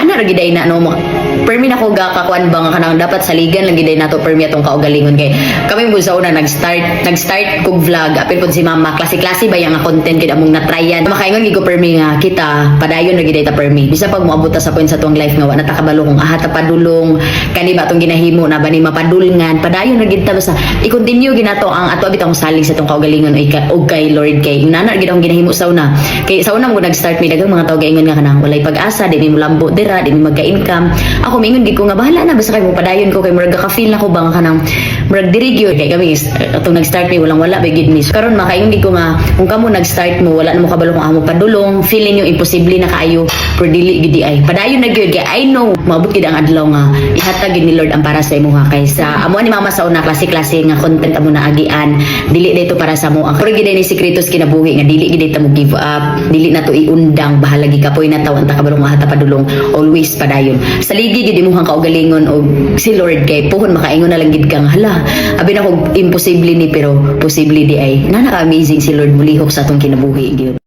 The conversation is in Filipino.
ana ra giday na no mo permi na ko ga kakuan ba nga kanang dapat saligan lang giday nato permi atong kaugalingon. Kay kami mo sa una nag-start nag-start kog vlog. Apil pud si mama klase-klase ba yang content gid among natryan makaingon gid ko permi nga kita padayon ra giday ta permi bisa pag moabot ta sa point sa tuwang life nga wala ta kabalo kung aha ta padulong. Kani ba tong ginahimo na ba ni mapadulngan padayon ra gid ta basta i-continue ginato ang ato bitong salig sa tong kaugalingon og kay Lord. Kay nana gid akong ginahimo sa una. Kay sa una mo nag-start mi dagang mga tao gaingon nga kanang walay pag-asa di mi mulambo dira di mi magka-income ako mingon gid ko nga bahala na. Basta kay mo padayon ko kay murag ka-feel na ko ba nga kanang murag diri gyud kay kami is- atong nag-start mi walang wala ba gid mi karon makaingon gid ko nga kung kamo nag-start mo wala na mo kabalo kung amo padulong feeling niyo imposible na kaayo pero dili gid ay. Padayon na gyud kay I know maabot gid ang adlaw nga ihatag gid ni Lord ang para sa imo nga kaysa amo ni mama sa una klase-klase nga content amo na agian. Dili dito para sa mo pero gid ni sekretos kinabuhi nga dili gid ta mo give up. Dili na to iundang. Bahala gi kapoy na tawan ta kabalo nga hata padulong. Always padayon. Sa ligi gid imong kaugalingon og si Lord kay puhon makaingon na lang gid kang hala abi na kog imposible ni pero posible di ay. Ka amazing si Lord mulihok sa atong kinabuhi gyud